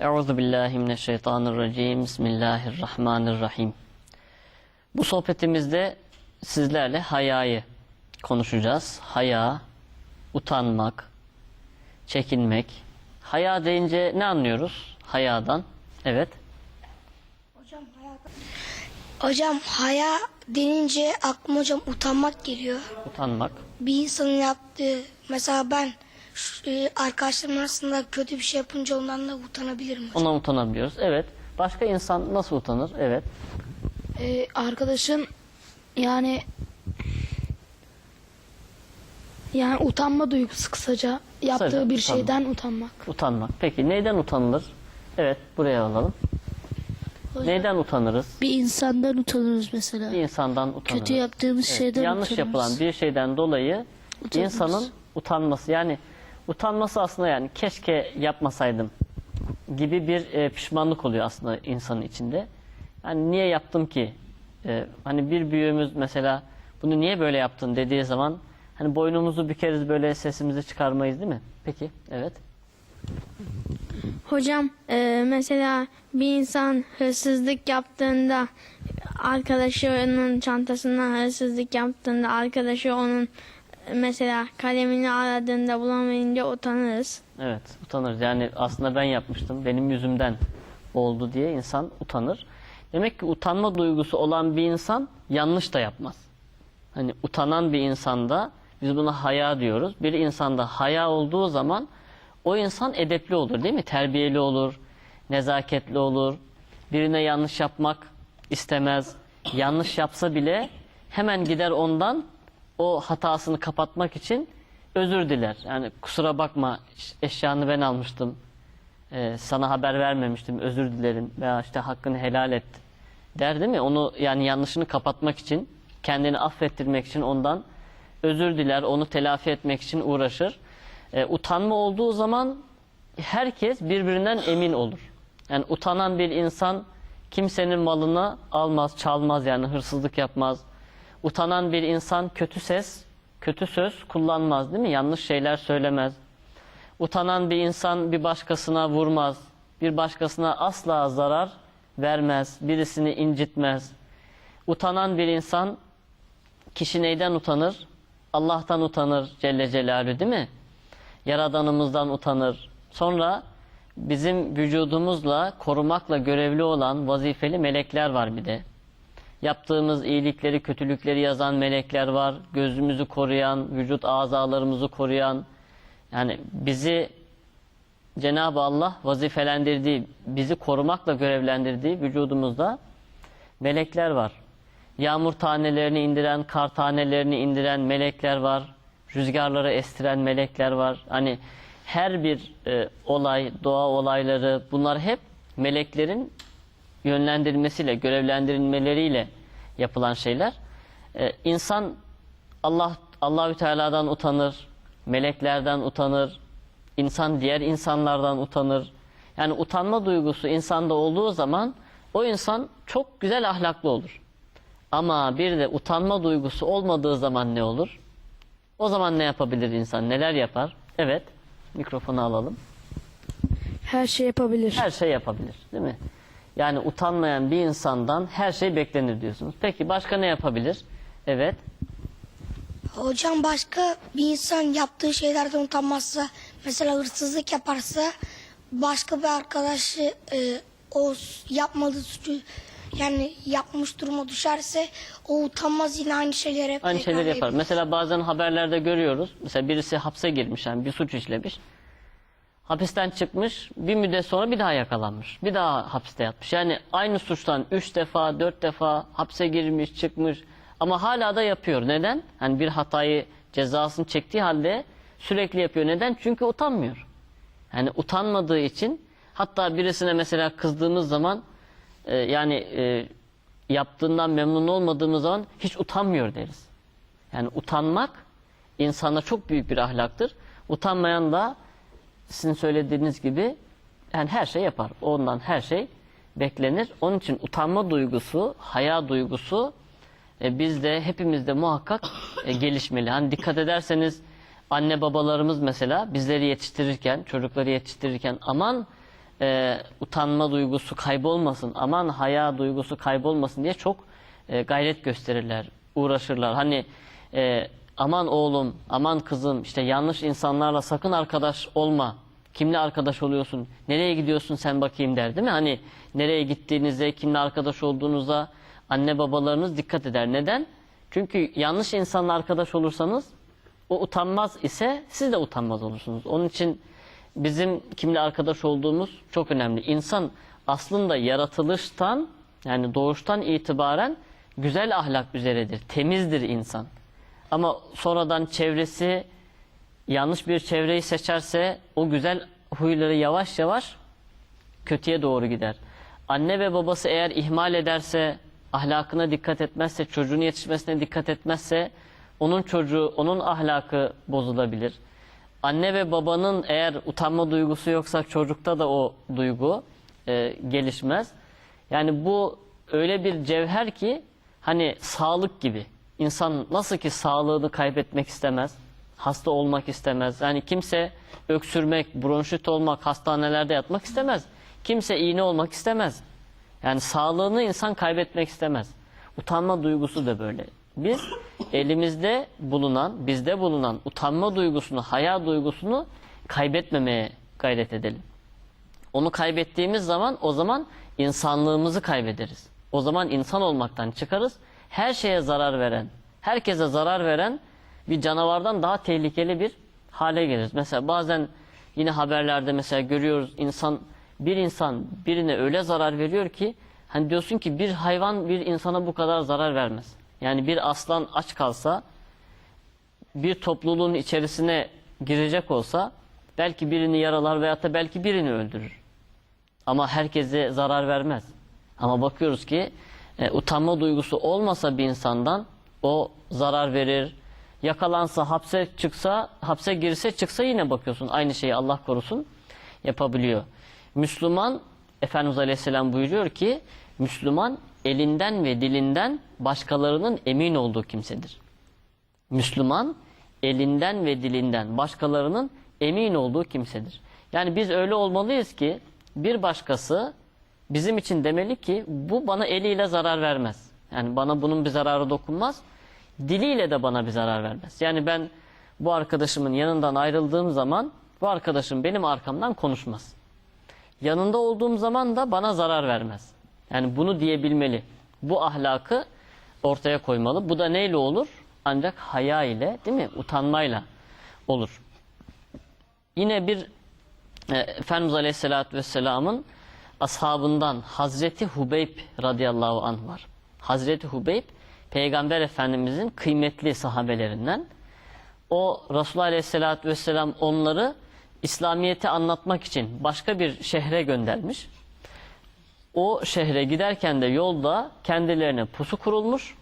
Euzu billahi mineşşeytanirracim. Bismillahirrahmanirrahim. Bu sohbetimizde sizlerle hayayı konuşacağız. Haya, utanmak, çekinmek. Haya deyince ne anlıyoruz? Hayadan. Evet. Hocam haya denince aklıma hocam utanmak geliyor. Utanmak. Bir insanın yaptığı mesela ben e, arkadaşlarım arasında kötü bir şey yapınca ondan da utanabilirim. hocam. Ondan utanabiliyoruz. Evet. Başka insan nasıl utanır? Evet. Ee, arkadaşın yani yani utanma duygusu kısaca yaptığı Kısaca, bir utanma. şeyden utanmak. Utanmak. Peki neyden utanılır? Evet. Buraya alalım. Neyden utanırız? Bir insandan utanırız mesela. Bir insandan utanırız. Kötü yaptığımız Evet, şeyden yanlış utanırız. yapılan bir şeyden dolayı Utanırız. insanın utanması yani utanması aslında yani keşke yapmasaydım gibi bir e, pişmanlık oluyor aslında insanın içinde. Yani niye yaptım ki? E, hani bir büyüğümüz mesela bunu niye böyle yaptın dediği zaman hani boynumuzu bükeriz böyle sesimizi çıkarmayız değil mi? Peki evet. Hocam e, mesela bir insan hırsızlık yaptığında arkadaşı onun çantasından hırsızlık yaptığında arkadaşı onun mesela kalemini aradığında bulamayınca utanırız. Evet utanır. Yani aslında ben yapmıştım. Benim yüzümden oldu diye insan utanır. Demek ki utanma duygusu olan bir insan yanlış da yapmaz. Hani utanan bir insanda biz buna haya diyoruz. Bir insanda haya olduğu zaman o insan edepli olur değil mi? Terbiyeli olur, nezaketli olur. Birine yanlış yapmak istemez. Yanlış yapsa bile hemen gider ondan o hatasını kapatmak için özür diler. Yani kusura bakma eşyanı ben almıştım. Ee, sana haber vermemiştim. Özür dilerim veya işte hakkını helal et der değil mi? Onu yani yanlışını kapatmak için, kendini affettirmek için ondan özür diler, onu telafi etmek için uğraşır. Ee, utanma olduğu zaman herkes birbirinden emin olur. Yani utanan bir insan kimsenin malını almaz, çalmaz yani hırsızlık yapmaz. Utanan bir insan kötü ses, kötü söz kullanmaz değil mi? Yanlış şeyler söylemez. Utanan bir insan bir başkasına vurmaz. Bir başkasına asla zarar vermez. Birisini incitmez. Utanan bir insan kişi neyden utanır? Allah'tan utanır Celle Celaluhu değil mi? Yaradanımızdan utanır. Sonra bizim vücudumuzla korumakla görevli olan vazifeli melekler var bir de. Yaptığımız iyilikleri, kötülükleri yazan melekler var. Gözümüzü koruyan, vücut azalarımızı koruyan. Yani bizi Cenab-ı Allah vazifelendirdiği, bizi korumakla görevlendirdiği vücudumuzda melekler var. Yağmur tanelerini indiren, kar tanelerini indiren melekler var. Rüzgarları estiren melekler var. Hani her bir e, olay, doğa olayları bunlar hep meleklerin yönlendirilmesiyle, görevlendirilmeleriyle yapılan şeyler. Ee, insan Allah Allahü Teala'dan utanır, meleklerden utanır, insan diğer insanlardan utanır. Yani utanma duygusu insanda olduğu zaman o insan çok güzel ahlaklı olur. Ama bir de utanma duygusu olmadığı zaman ne olur? O zaman ne yapabilir insan? Neler yapar? Evet. Mikrofonu alalım. Her şey yapabilir. Her şey yapabilir, değil mi? Yani utanmayan bir insandan her şey beklenir diyorsunuz. Peki başka ne yapabilir? Evet. Hocam başka bir insan yaptığı şeylerden utanmazsa mesela hırsızlık yaparsa başka bir arkadaşı e, o yapmadığı suçu yani yapmış duruma düşerse o utanmaz yine aynı şeyleri hep Aynı tekrar şeyleri yapar. yapar. Mesela bazen haberlerde görüyoruz. Mesela birisi hapse girmiş yani bir suç işlemiş. Hapisten çıkmış, bir müddet sonra bir daha yakalanmış. Bir daha hapiste yatmış. Yani aynı suçtan üç defa, dört defa hapse girmiş, çıkmış. Ama hala da yapıyor. Neden? Hani bir hatayı cezasını çektiği halde sürekli yapıyor. Neden? Çünkü utanmıyor. Yani utanmadığı için hatta birisine mesela kızdığımız zaman e, yani e, yaptığından memnun olmadığımız zaman hiç utanmıyor deriz. Yani utanmak insana çok büyük bir ahlaktır. Utanmayan da sizin söylediğiniz gibi yani her şey yapar. Ondan her şey beklenir. Onun için utanma duygusu, haya duygusu e, bizde hepimizde muhakkak e, gelişmeli. Hani dikkat ederseniz anne babalarımız mesela bizleri yetiştirirken, çocukları yetiştirirken aman e, utanma duygusu kaybolmasın, aman haya duygusu kaybolmasın diye çok e, gayret gösterirler, uğraşırlar. Hani e, aman oğlum, aman kızım işte yanlış insanlarla sakın arkadaş olma. Kimle arkadaş oluyorsun? Nereye gidiyorsun sen bakayım der değil mi? Hani nereye gittiğinize, kimle arkadaş olduğunuza anne babalarınız dikkat eder. Neden? Çünkü yanlış insanla arkadaş olursanız o utanmaz ise siz de utanmaz olursunuz. Onun için bizim kimle arkadaş olduğumuz çok önemli. İnsan aslında yaratılıştan yani doğuştan itibaren güzel ahlak üzeredir. Temizdir insan. Ama sonradan çevresi yanlış bir çevreyi seçerse o güzel huyları yavaş yavaş kötüye doğru gider. Anne ve babası eğer ihmal ederse, ahlakına dikkat etmezse, çocuğun yetişmesine dikkat etmezse onun çocuğu, onun ahlakı bozulabilir. Anne ve babanın eğer utanma duygusu yoksa çocukta da o duygu e, gelişmez. Yani bu öyle bir cevher ki hani sağlık gibi. İnsan nasıl ki sağlığını kaybetmek istemez, hasta olmak istemez. Yani kimse öksürmek, bronşit olmak, hastanelerde yatmak istemez. Kimse iğne olmak istemez. Yani sağlığını insan kaybetmek istemez. Utanma duygusu da böyle. Biz elimizde bulunan, bizde bulunan utanma duygusunu, haya duygusunu kaybetmemeye gayret edelim. Onu kaybettiğimiz zaman o zaman insanlığımızı kaybederiz. O zaman insan olmaktan çıkarız. Her şeye zarar veren, herkese zarar veren bir canavardan daha tehlikeli bir hale geliriz. Mesela bazen yine haberlerde mesela görüyoruz insan bir insan birine öyle zarar veriyor ki hani diyorsun ki bir hayvan bir insana bu kadar zarar vermez. Yani bir aslan aç kalsa bir topluluğun içerisine girecek olsa belki birini yaralar veyahut da belki birini öldürür. Ama herkese zarar vermez. Ama bakıyoruz ki e, utanma duygusu olmasa bir insandan o zarar verir. Yakalansa, hapse çıksa, hapse girse çıksa yine bakıyorsun aynı şeyi Allah korusun yapabiliyor. Müslüman Efendimiz Aleyhisselam buyuruyor ki Müslüman elinden ve dilinden başkalarının emin olduğu kimsedir. Müslüman elinden ve dilinden başkalarının emin olduğu kimsedir. Yani biz öyle olmalıyız ki bir başkası bizim için demeli ki bu bana eliyle zarar vermez. Yani bana bunun bir zararı dokunmaz. Diliyle de bana bir zarar vermez. Yani ben bu arkadaşımın yanından ayrıldığım zaman bu arkadaşım benim arkamdan konuşmaz. Yanında olduğum zaman da bana zarar vermez. Yani bunu diyebilmeli. Bu ahlakı ortaya koymalı. Bu da neyle olur? Ancak haya ile, değil mi? Utanmayla olur. Yine bir e, Efendimiz Aleyhisselatü Vesselam'ın ashabından Hazreti Hubeyb radıyallahu anh var. Hazreti Hubeyb Peygamber Efendimizin kıymetli sahabelerinden. O Resulullah Aleyhisselatü Vesselam onları İslamiyet'i anlatmak için başka bir şehre göndermiş. O şehre giderken de yolda kendilerine pusu kurulmuş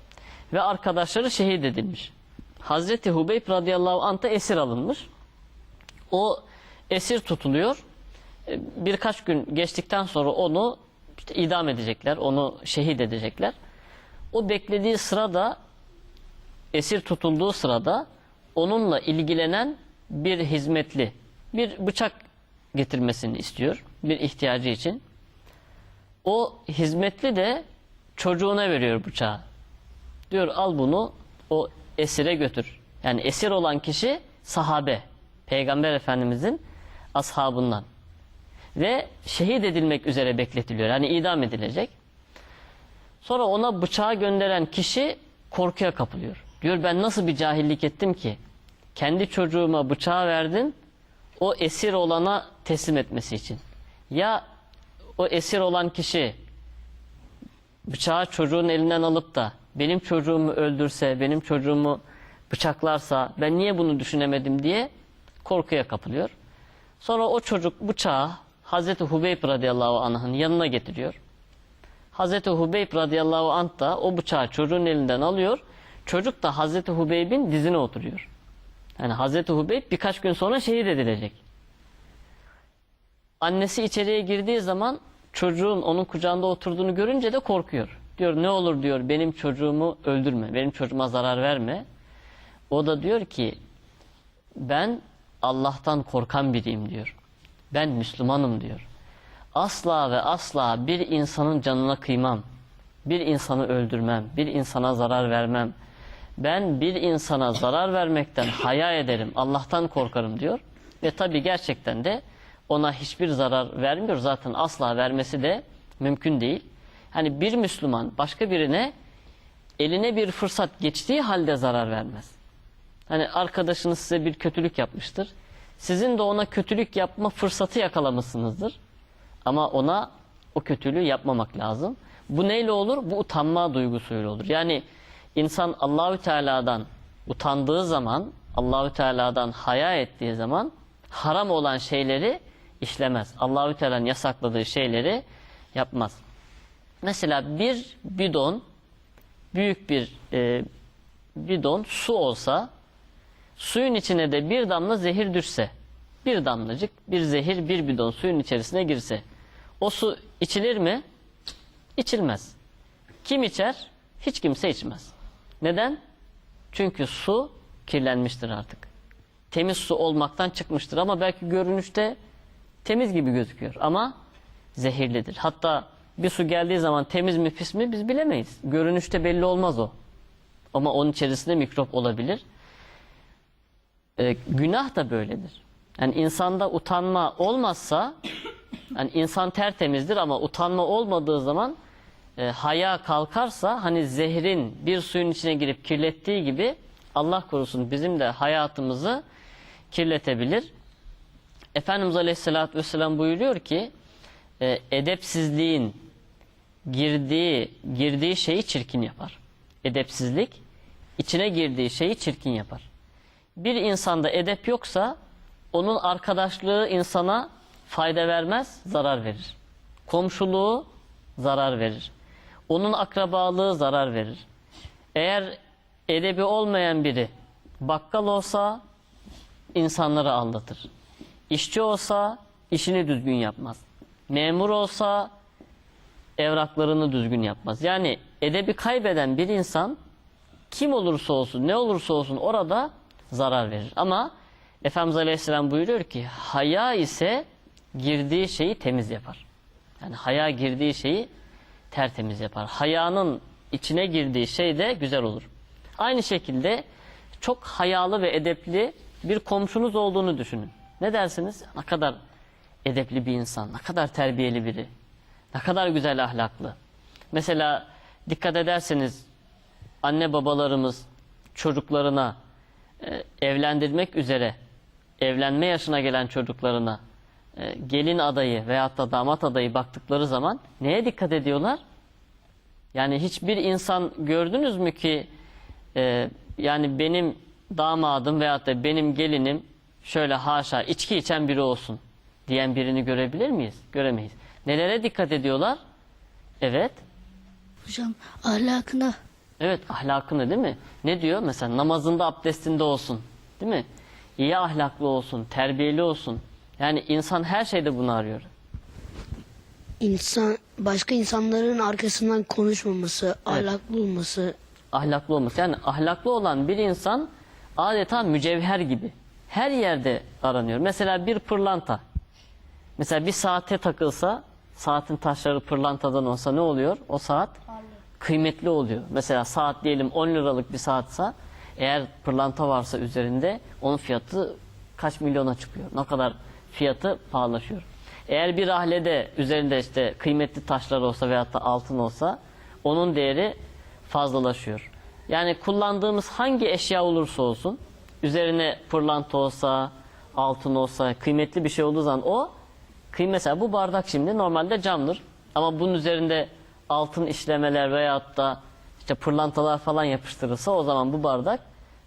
ve arkadaşları şehit edilmiş. Hazreti Hubeyb radıyallahu anh da esir alınmış. O esir tutuluyor. Birkaç gün geçtikten sonra onu işte idam edecekler, onu şehit edecekler. O beklediği sırada esir tutulduğu sırada onunla ilgilenen bir hizmetli bir bıçak getirmesini istiyor bir ihtiyacı için. O hizmetli de çocuğuna veriyor bıçağı. Diyor al bunu o esire götür. Yani esir olan kişi sahabe. Peygamber Efendimizin ashabından. Ve şehit edilmek üzere bekletiliyor. Yani idam edilecek. Sonra ona bıçağı gönderen kişi korkuya kapılıyor. Diyor ben nasıl bir cahillik ettim ki? Kendi çocuğuma bıçağı verdin, o esir olana teslim etmesi için. Ya o esir olan kişi bıçağı çocuğun elinden alıp da benim çocuğumu öldürse, benim çocuğumu bıçaklarsa ben niye bunu düşünemedim diye korkuya kapılıyor. Sonra o çocuk bıçağı Hazreti Hubeyb radıyallahu anh'ın yanına getiriyor. Hazreti Hubeyb radıyallahu anh da o bıçağı çocuğun elinden alıyor. Çocuk da Hazreti Hubeyb'in dizine oturuyor. Yani Hazreti Hubeyb birkaç gün sonra şehit edilecek. Annesi içeriye girdiği zaman çocuğun onun kucağında oturduğunu görünce de korkuyor. Diyor ne olur diyor benim çocuğumu öldürme, benim çocuğuma zarar verme. O da diyor ki ben Allah'tan korkan biriyim diyor. Ben Müslümanım diyor. Asla ve asla bir insanın canına kıymam. Bir insanı öldürmem. Bir insana zarar vermem. Ben bir insana zarar vermekten haya ederim. Allah'tan korkarım diyor. Ve tabi gerçekten de ona hiçbir zarar vermiyor. Zaten asla vermesi de mümkün değil. Hani bir Müslüman başka birine eline bir fırsat geçtiği halde zarar vermez. Hani arkadaşınız size bir kötülük yapmıştır. Sizin de ona kötülük yapma fırsatı yakalamışsınızdır. Ama ona o kötülüğü yapmamak lazım. Bu neyle olur? Bu utanma duygusuyla olur. Yani insan Allahü Teala'dan utandığı zaman, Allahü Teala'dan haya ettiği zaman haram olan şeyleri işlemez. Allahü Teala'nın yasakladığı şeyleri yapmaz. Mesela bir bidon büyük bir e, bidon su olsa suyun içine de bir damla zehir düşse bir damlacık bir zehir bir bidon suyun içerisine girse o su içilir mi? İçilmez. Kim içer? Hiç kimse içmez. Neden? Çünkü su kirlenmiştir artık. Temiz su olmaktan çıkmıştır ama belki görünüşte temiz gibi gözüküyor ama zehirlidir. Hatta bir su geldiği zaman temiz mi pis mi biz bilemeyiz. Görünüşte belli olmaz o. Ama onun içerisinde mikrop olabilir. Ee, günah da böyledir. Yani insanda utanma olmazsa yani insan tertemizdir ama utanma olmadığı zaman e, haya kalkarsa hani zehrin bir suyun içine girip kirlettiği gibi Allah korusun bizim de hayatımızı kirletebilir. Efendimiz Aleyhisselatü Vesselam buyuruyor ki e, edepsizliğin girdiği girdiği şeyi çirkin yapar. Edepsizlik içine girdiği şeyi çirkin yapar. Bir insanda edep yoksa onun arkadaşlığı insana fayda vermez, zarar verir. Komşuluğu zarar verir. Onun akrabalığı zarar verir. Eğer edebi olmayan biri bakkal olsa insanları aldatır. İşçi olsa işini düzgün yapmaz. Memur olsa evraklarını düzgün yapmaz. Yani edebi kaybeden bir insan kim olursa olsun, ne olursa olsun orada zarar verir. Ama Efendimiz Aleyhisselam buyuruyor ki haya ise girdiği şeyi temiz yapar. Yani haya girdiği şeyi tertemiz yapar. Hayanın içine girdiği şey de güzel olur. Aynı şekilde çok hayalı ve edepli bir komşunuz olduğunu düşünün. Ne dersiniz? Ne kadar edepli bir insan, ne kadar terbiyeli biri, ne kadar güzel ahlaklı. Mesela dikkat ederseniz anne babalarımız çocuklarına evlendirmek üzere evlenme yaşına gelen çocuklarına e, gelin adayı veyahut da damat adayı baktıkları zaman neye dikkat ediyorlar? Yani hiçbir insan gördünüz mü ki e, yani benim damadım veyahut da benim gelinim şöyle haşa içki içen biri olsun diyen birini görebilir miyiz? Göremeyiz. Nelere dikkat ediyorlar? Evet. Hocam ahlakına. Evet ahlakını değil mi? Ne diyor? Mesela namazında abdestinde olsun. Değil mi? İyi ahlaklı olsun, terbiyeli olsun. Yani insan her şeyde bunu arıyor. İnsan başka insanların arkasından konuşmaması, ahlaklı olması. Ahlaklı olması. Yani ahlaklı olan bir insan adeta mücevher gibi. Her yerde aranıyor. Mesela bir pırlanta. Mesela bir saate takılsa, saatin taşları pırlantadan olsa ne oluyor? O saat kıymetli oluyor. Mesela saat diyelim 10 liralık bir saatsa eğer pırlanta varsa üzerinde onun fiyatı kaç milyona çıkıyor. Ne kadar fiyatı pahalaşıyor. Eğer bir ahlede üzerinde işte kıymetli taşlar olsa veyahut da altın olsa onun değeri fazlalaşıyor. Yani kullandığımız hangi eşya olursa olsun üzerine pırlanta olsa, altın olsa, kıymetli bir şey olduğu zaman o kıymet mesela bu bardak şimdi normalde camdır ama bunun üzerinde altın işlemeler veyahut da işte pırlantalar falan yapıştırılsa o zaman bu bardak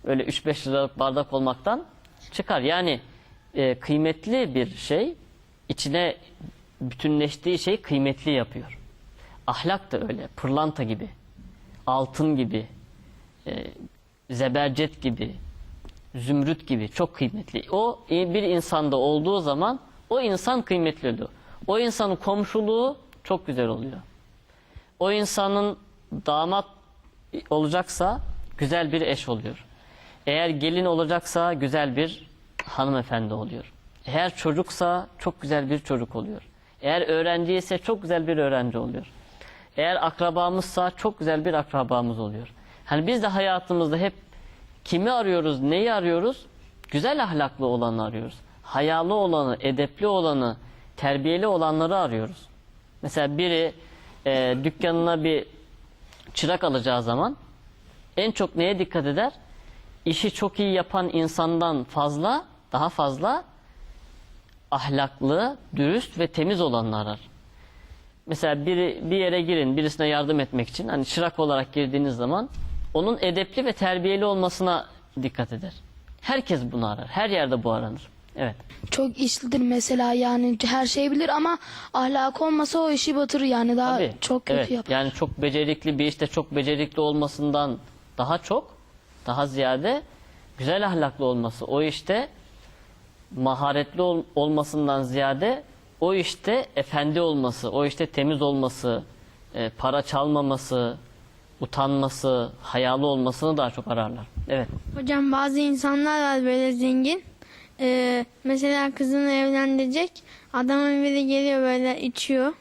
öyle 3-5 liralık bardak olmaktan çıkar. Yani e, kıymetli bir şey içine bütünleştiği şey kıymetli yapıyor. Ahlak da öyle. Pırlanta gibi, altın gibi, e, zebercet gibi, zümrüt gibi çok kıymetli. O bir insanda olduğu zaman O insan kıymetli oluyor. O insanın komşuluğu çok güzel oluyor. O insanın damat olacaksa güzel bir eş oluyor. Eğer gelin olacaksa güzel bir hanımefendi oluyor. Eğer çocuksa çok güzel bir çocuk oluyor. Eğer öğrenci ise çok güzel bir öğrenci oluyor. Eğer akrabamızsa çok güzel bir akrabamız oluyor. Hani biz de hayatımızda hep kimi arıyoruz, neyi arıyoruz? Güzel ahlaklı olanı arıyoruz. Hayalı olanı, edepli olanı, terbiyeli olanları arıyoruz. Mesela biri e, dükkanına bir çırak alacağı zaman en çok neye dikkat eder? İşi çok iyi yapan insandan fazla, daha fazla ahlaklı, dürüst ve temiz olanları arar. Mesela biri bir yere girin, birisine yardım etmek için hani çırak olarak girdiğiniz zaman onun edepli ve terbiyeli olmasına dikkat eder. Herkes bunu arar. Her yerde bu aranır. Evet. Çok işlidir mesela yani her şeyi bilir ama ahlak olmasa o işi batırır yani daha Tabii. çok kötü evet. yapar. Yani çok becerikli bir işte çok becerikli olmasından daha çok, daha ziyade güzel ahlaklı olması. O işte maharetli ol- olmasından ziyade o işte efendi olması, o işte temiz olması, e, para çalmaması, utanması, hayalı olmasını daha çok ararlar. Evet. Hocam bazı insanlar var böyle zengin. Ee, mesela kızını evlendirecek. Adamın biri geliyor böyle içiyor.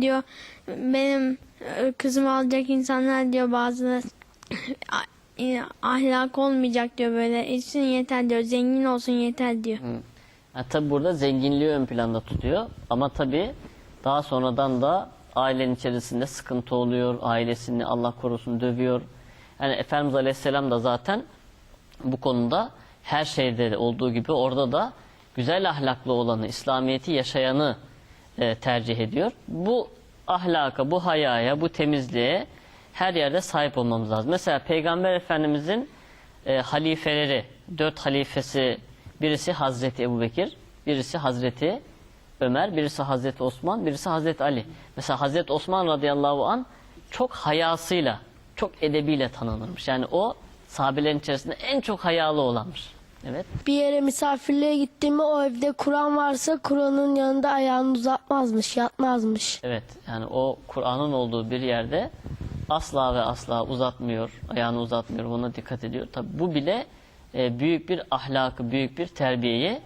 Diyor benim e, kızımı alacak insanlar diyor bazıları "Ah- e, ahlak olmayacak diyor böyle. İçsin yeter diyor. Zengin olsun yeter diyor. Ha, tabi burada zenginliği ön planda tutuyor ama tabi daha sonradan da ailenin içerisinde sıkıntı oluyor. Ailesini Allah korusun dövüyor. Yani Efendimiz Aleyhisselam da zaten bu konuda her şeyde de olduğu gibi orada da güzel ahlaklı olanı, İslamiyet'i yaşayanı e, tercih ediyor. Bu ahlaka, bu hayaya, bu temizliğe her yerde sahip olmamız lazım. Mesela Peygamber Efendimizin e, halifeleri, dört halifesi, birisi Hazreti Ebubekir, birisi Hazreti Ömer, birisi Hazreti Osman, birisi Hazreti Ali. Mesela Hazreti Osman radıyallahu an çok hayasıyla, çok edebiyle tanınırmış. Yani o sahabelerin içerisinde en çok hayalı olanmış. Evet. Bir yere misafirliğe gittiğimde o evde Kur'an varsa Kur'an'ın yanında ayağını uzatmazmış, yatmazmış. Evet yani o Kur'an'ın olduğu bir yerde asla ve asla uzatmıyor, ayağını uzatmıyor, buna dikkat ediyor. Tabi bu bile e, büyük bir ahlakı, büyük bir terbiyeyi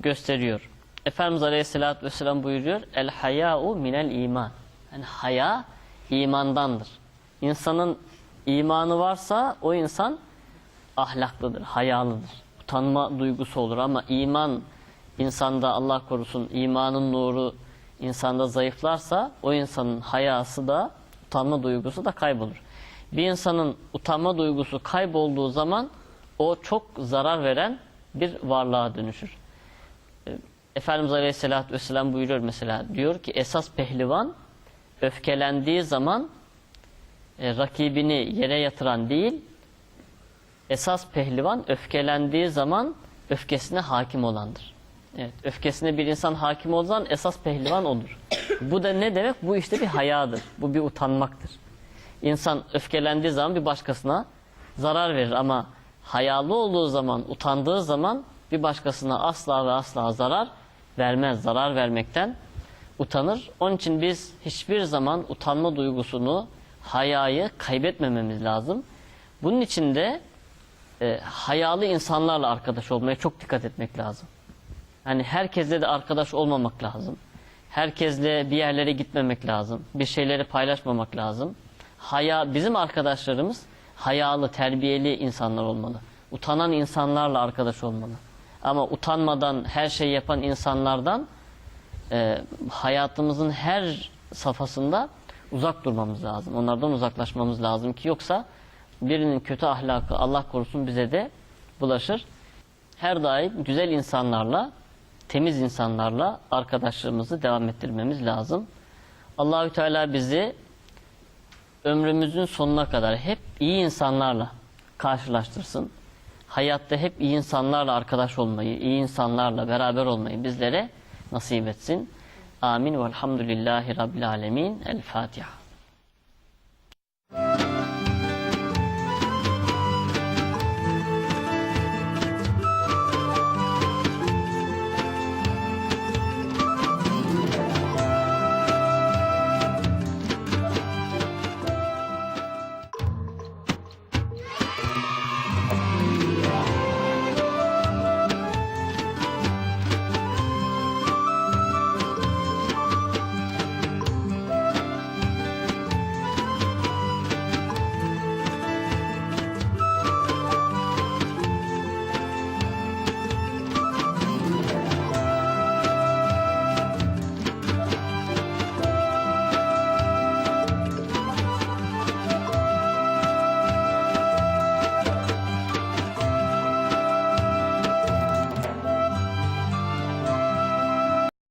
gösteriyor. Efendimiz Aleyhisselatü Vesselam buyuruyor, El haya'u minel iman. Yani haya imandandır. İnsanın imanı varsa o insan ahlaklıdır, hayalıdır. Utanma duygusu olur ama iman insanda Allah korusun imanın nuru insanda zayıflarsa o insanın hayası da utanma duygusu da kaybolur. Bir insanın utanma duygusu kaybolduğu zaman o çok zarar veren bir varlığa dönüşür. Ee, Efendimiz Aleyhisselatü Vesselam buyuruyor mesela diyor ki esas pehlivan öfkelendiği zaman e, rakibini yere yatıran değil esas pehlivan öfkelendiği zaman öfkesine hakim olandır. Evet, öfkesine bir insan hakim zaman esas pehlivan odur. Bu da ne demek? Bu işte bir hayadır. Bu bir utanmaktır. İnsan öfkelendiği zaman bir başkasına zarar verir ama hayalı olduğu zaman, utandığı zaman bir başkasına asla ve asla zarar vermez. Zarar vermekten utanır. Onun için biz hiçbir zaman utanma duygusunu, hayayı kaybetmememiz lazım. Bunun için de e, hayalı insanlarla arkadaş olmaya çok dikkat etmek lazım. Yani herkesle de arkadaş olmamak lazım. Herkesle bir yerlere gitmemek lazım. Bir şeyleri paylaşmamak lazım. Haya bizim arkadaşlarımız hayalı, terbiyeli insanlar olmalı. Utanan insanlarla arkadaş olmalı. Ama utanmadan her şey yapan insanlardan e, hayatımızın her safhasında uzak durmamız lazım. Onlardan uzaklaşmamız lazım ki yoksa birinin kötü ahlakı Allah korusun bize de bulaşır. Her daim güzel insanlarla, temiz insanlarla arkadaşlığımızı devam ettirmemiz lazım. Allahü Teala bizi ömrümüzün sonuna kadar hep iyi insanlarla karşılaştırsın. Hayatta hep iyi insanlarla arkadaş olmayı, iyi insanlarla beraber olmayı bizlere nasip etsin. آمين والحمد لله رب العالمين. الفاتحة.